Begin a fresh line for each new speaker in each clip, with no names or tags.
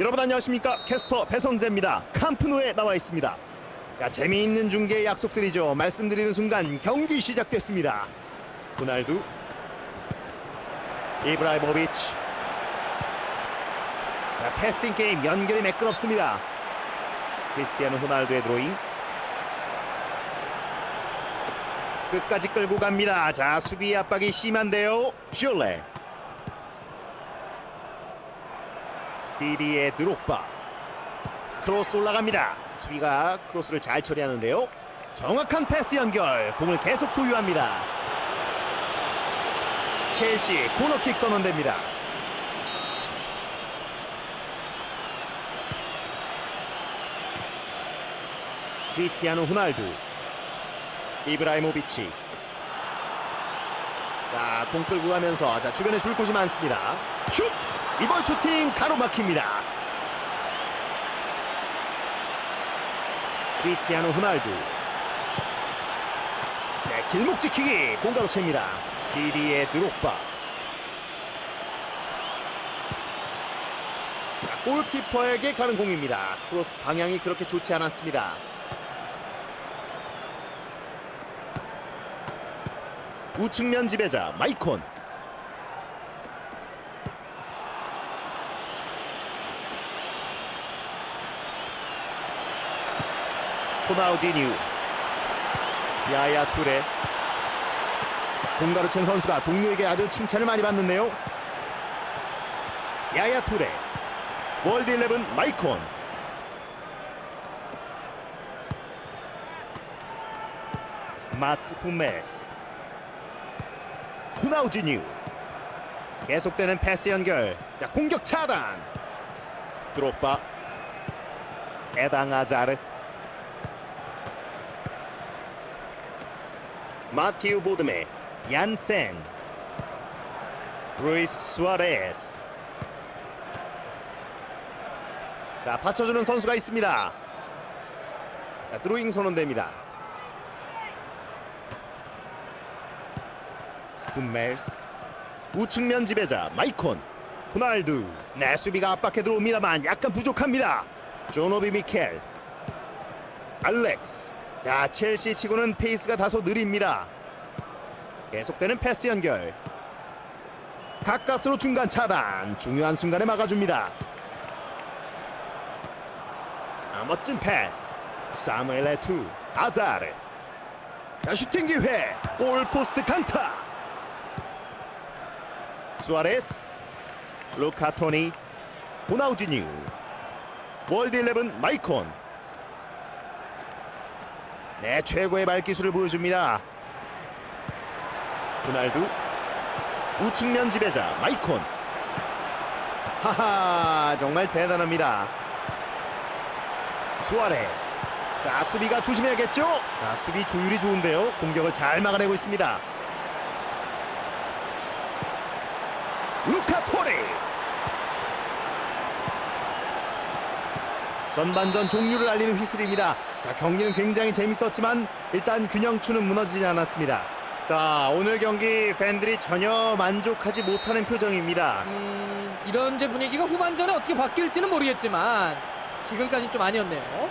여러분 안녕하십니까? 캐스터 배성재입니다. 캄프누에 나와 있습니다. 자, 재미있는 중계 약속드리죠. 말씀드리는 순간 경기 시작됐습니다. 호날두 이브라이모비치. 자, 패싱 게임 연결이 매끄럽습니다. 크리스티아노 호날두의 드로잉. 끝까지 끌고 갑니다. 자 수비 압박이 심한데요. 슐레 디디의 드록바. 크로스 올라갑니다. 수비가 크로스를 잘 처리하는데요. 정확한 패스 연결. 공을 계속 소유합니다. 첼시 코너킥 선언됩니다. 크리스티아노 호날두 이브라이모비치. 자, 공 끌고 가면서 자, 주변에 줄 곳이 많습니다. 슛! 이번 슈팅 가로막힙니다. 크리스티아노 호날두. 네, 길목 지키기 공가로 챕니다. 디디의 드록바. 자, 골키퍼에게 가는 공입니다. 크로스 방향이 그렇게 좋지 않았습니다. 우측면 지배자 마이콘 호나우디뉴. 야야 투레. 공가로 챈 선수가 동료에게 아주 칭찬을 많이 받는데요. 야야 투레. 월드 11 마이콘. 마츠 후메스. 후나우지뉴. 계속되는 패스 연결. 자, 공격 차단. 드롭바. 에당 아자르 마티우 보드메 얀센 루이스 수아레스. 자 받쳐주는 선수가 있습니다. 자, 드로잉 선언됩니다. 군멜스. 우측면 지배자 마이콘 호날두. 네 수비가 압박해 들어옵니다만 약간 부족합니다. 조노비 미켈 알렉스 자 첼시 치고는 페이스가 다소 느립니다. 계속되는 패스 연결. 가까스로 중간 차단. 중요한 순간에 막아줍니다. 아, 멋진 패스. 사무엘 에투 아자르. 자 슈팅 기회. 골포스트 강타. 수아레스 루카 토니 호나우지뉴. 월드 11 마이콘 네 최고의 발기술을 보여줍니다. 호날두. 우측면 지배자 마이콘. 하하 정말 대단합니다. 수아레스. 자 수비가 조심해야겠죠? 자 수비 조율이 좋은데요. 공격을 잘 막아내고 있습니다. 루카 토레. 전반전 종료를 알리는 휘슬입니다 자 경기는 굉장히 재밌었지만 일단 균형추는 무너지지 않았습니다 자 오늘 경기 팬들이 전혀 만족하지 못하는 표정입니다
음, 이런 제 분위기가 후반전에 어떻게 바뀔지는 모르겠지만 지금까지 좀 아니었네요.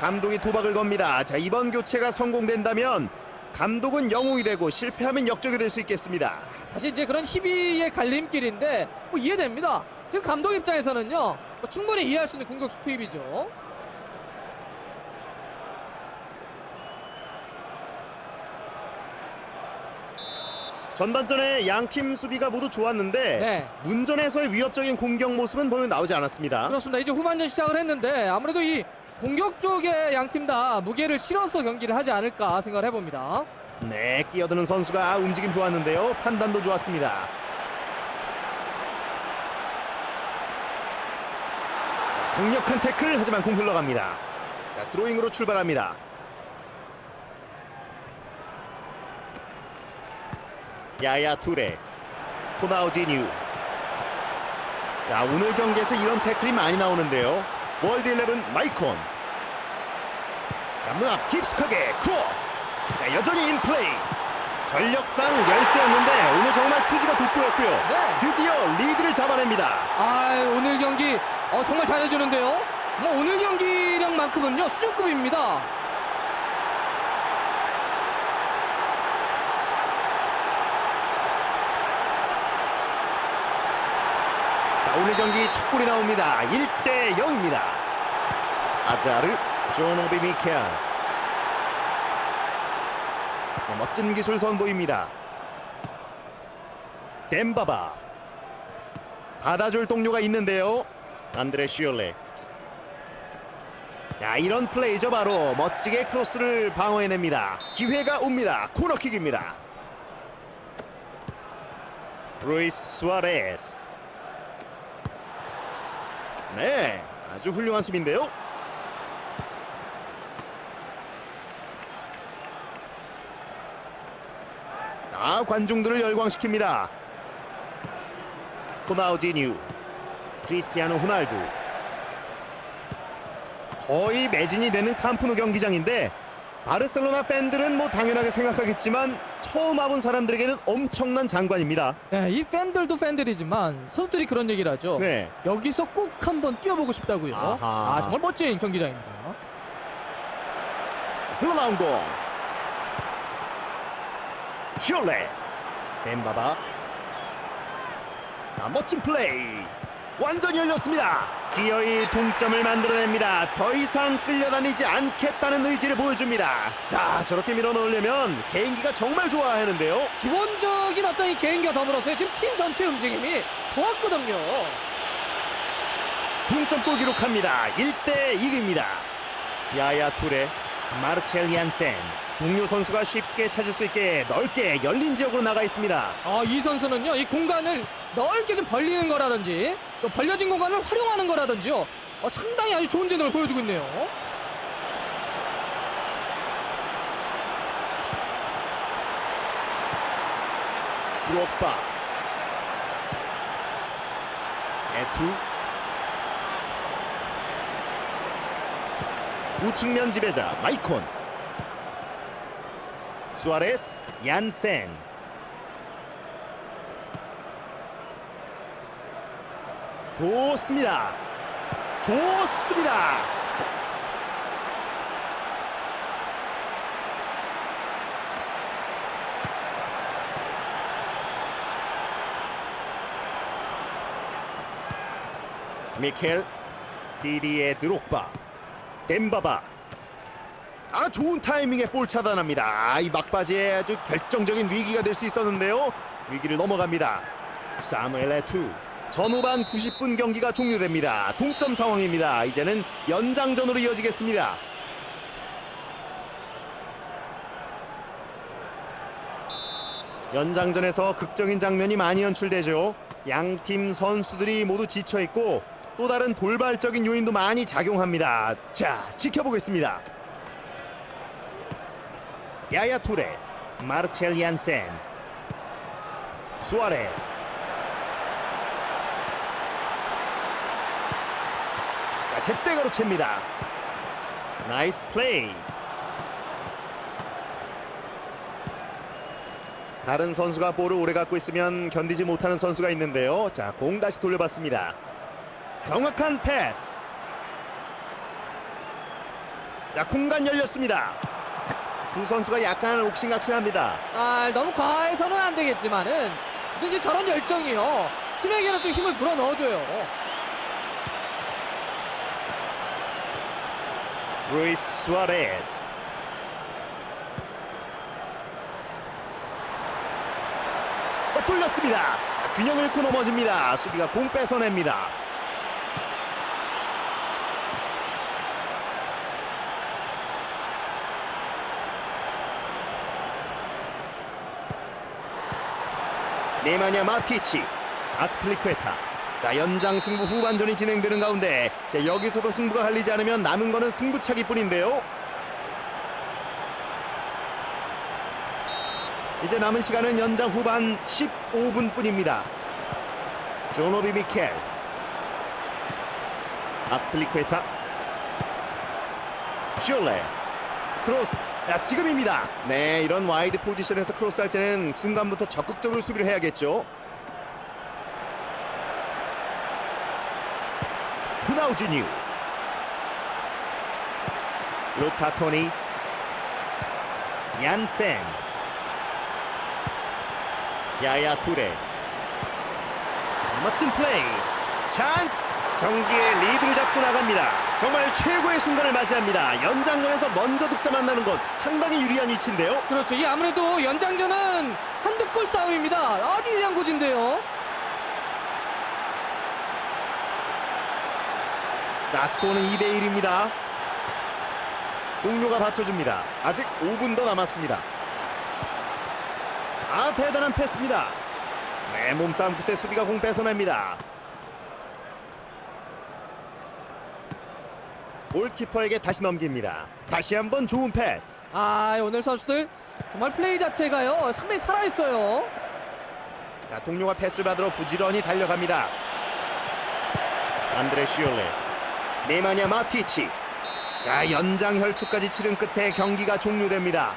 감독이 도박을 겁니다 자 이번 교체가 성공된다면 감독은 영웅이 되고 실패하면 역적이 될 수 있겠습니다
사실 이제 그런 희비의 갈림길인데 뭐 이해됩니다. 지금 감독 입장에서는요 뭐 충분히 이해할 수 있는 공격수 투입이죠.
전반전에 양팀 수비가 모두 좋았는데
네.
문전에서의 위협적인 공격 모습은 보여 나오지 않았습니다.
그렇습니다. 이제 후반전 시작을 했는데 아무래도 이 공격 쪽에 양 팀 다 무게를 실어서 경기를 하지 않을까 생각을 해봅니다.
네, 끼어드는 선수가 움직임 좋았는데요. 판단도 좋았습니다. 강력한 태클 하지만 공 흘러갑니다. 자, 드로잉으로 출발합니다. 야야 투레, 토나우지뉴. 자, 오늘 경기에서 이런 태클이 많이 나오는데요. 월드 11 마이콘 남문 앞 깊숙하게 크로스 자, 여전히 인플레이 전력상 열세였는데 오늘 정말 투지가 돋보였고요
네.
드디어 리드를 잡아냅니다
아 오늘 경기 어, 정말 잘해주는데요. 뭐 오늘 경기량만큼은요 수준급입니다.
오늘 경기 첫 골이 나옵니다. 1대 0입니다. 아자르 미켈 네, 멋진 기술 선보입니다. 덴바바. 받아줄 동료가 있는데요. 안드레 시올레. 야 이런 플레이죠 바로. 멋지게 크로스를 방어해냅니다. 기회가 옵니다. 코너킥입니다. 루이스 수아레스 네 아주 훌륭한 수비인데요. 아 관중들을 열광시킵니다. 호나우디뉴 크리스티아노 호날두. 거의 매진이 되는 캄프누 경기장인데 바르셀로나 팬들은 뭐 당연하게 생각하겠지만 처음 와본 사람들에게는 엄청난 장관입니다
네, 이 팬들도 팬들이지만 선수들이 그런 얘기를 하죠.
네
여기서 꼭 한번 뛰어보고 싶다고요.
아하.
아 정말 멋진 경기장입니다.
흘러나온 공 슈올레 엠바바 아, 멋진 플레이 완전히 열렸습니다. 기어이 동점을 만들어냅니다. 더 이상 끌려다니지 않겠다는 의지를 보여줍니다. 자 저렇게 밀어넣으려면 개인기가 정말 좋아야 하는데요.
기본적인 어떤 이 개인기와 더불어서 지금 팀 전체 움직임이 좋았거든요.
동점골 기록합니다. 1대 1입니다. 야야 투레 마르첼 얀센 동료 선수가 쉽게 찾을 수 있게 넓게 열린 지역으로 나가 있습니다.
아, 이 선수는요, 이 공간을 넓게 좀 벌리는 거라든지, 또 벌려진 공간을 활용하는 거라든지요, 어, 상당히 아주 좋은 재능을 보여주고 있네요.
드록바. 에투. 우측면 지배자 마이콘 수아레스 얀센 좋습니다. 좋습니다. 미켈 디디의 드록바 덴바바 아 좋은 타이밍에 볼 차단합니다. 아, 이 막바지에 아주 결정적인 위기가 될 수 있었는데요. 위기를 넘어갑니다. 사무엘 에투. 전후반 90분 경기가 종료됩니다. 동점 상황입니다. 이제는 연장전으로 이어지겠습니다. 연장전에서 극적인 장면이 많이 연출되죠. 양 팀 선수들이 모두 지쳐있고 또 다른 돌발적인 요인도 많이 작용합니다. 자, 지켜보겠습니다. 야야 투레, 마르첼 얀센, 수아레스. 자, 제때 가로챕니다. 나이스 플레이. 다른 선수가 볼을 오래 갖고 있으면 견디지 못하는 선수가 있는데요. 자, 공 다시 돌려봤습니다. 정확한 패스. 자, 공간 열렸습니다. 두 선수가 약간 옥신각신합니다.
아, 너무 과해서는 안 되겠지만은, 이제 저런 열정이요. 팀에게는 좀 힘을 불어 넣어줘요.
루이스 수아레스. 어, 뚫렸습니다. 균형 잃고 넘어집니다. 수비가 공 뺏어냅니다. 네마냐 마티치, 아스플리쿠에타. 자, 연장 승부 후반전이 진행되는 가운데 자, 여기서도 승부가 갈리지 않으면 남은 거는 승부차기뿐인데요. 이제 남은 시간은 연장 후반 15분뿐입니다. 조노비 미켈 아스플리쿠에타 슈얼레 크로스 야, 지금입니다. 네, 이런 와이드 포지션에서 크로스할 때는 순간부터 적극적으로 수비를 해야겠죠. 후나우지뉴. 루카 토니. 얀센. 야야 투레. 멋진 플레이. 찬스. 경기의 리드를 잡고 나갑니다 정말 최고의 순간을 맞이합니다. 연장전에서 먼저 득점만 나는 것 상당히 유리한 위치인데요.
그렇죠. 이 아무래도 연장전은 한두 골 싸움입니다. 아주 유리한 고지인데요.
자 스코어는 2대1입니다. 동료가 받쳐줍니다. 아직 5분 더 남았습니다. 아 대단한 패스입니다. 네 몸싸움 끝에 수비가 공 뺏어냅니다 골키퍼에게 다시 넘깁니다 다시 한번 좋은 패스
아, 오늘 선수들 정말 플레이 자체가요. 상당히 살아있어요.
자, 동료가 패스를 받으러 부지런히 달려갑니다. 안드레 슈올레, 네마냐 마티치. 자, 연장 혈투까지 치른 끝에 경기가 종료됩니다.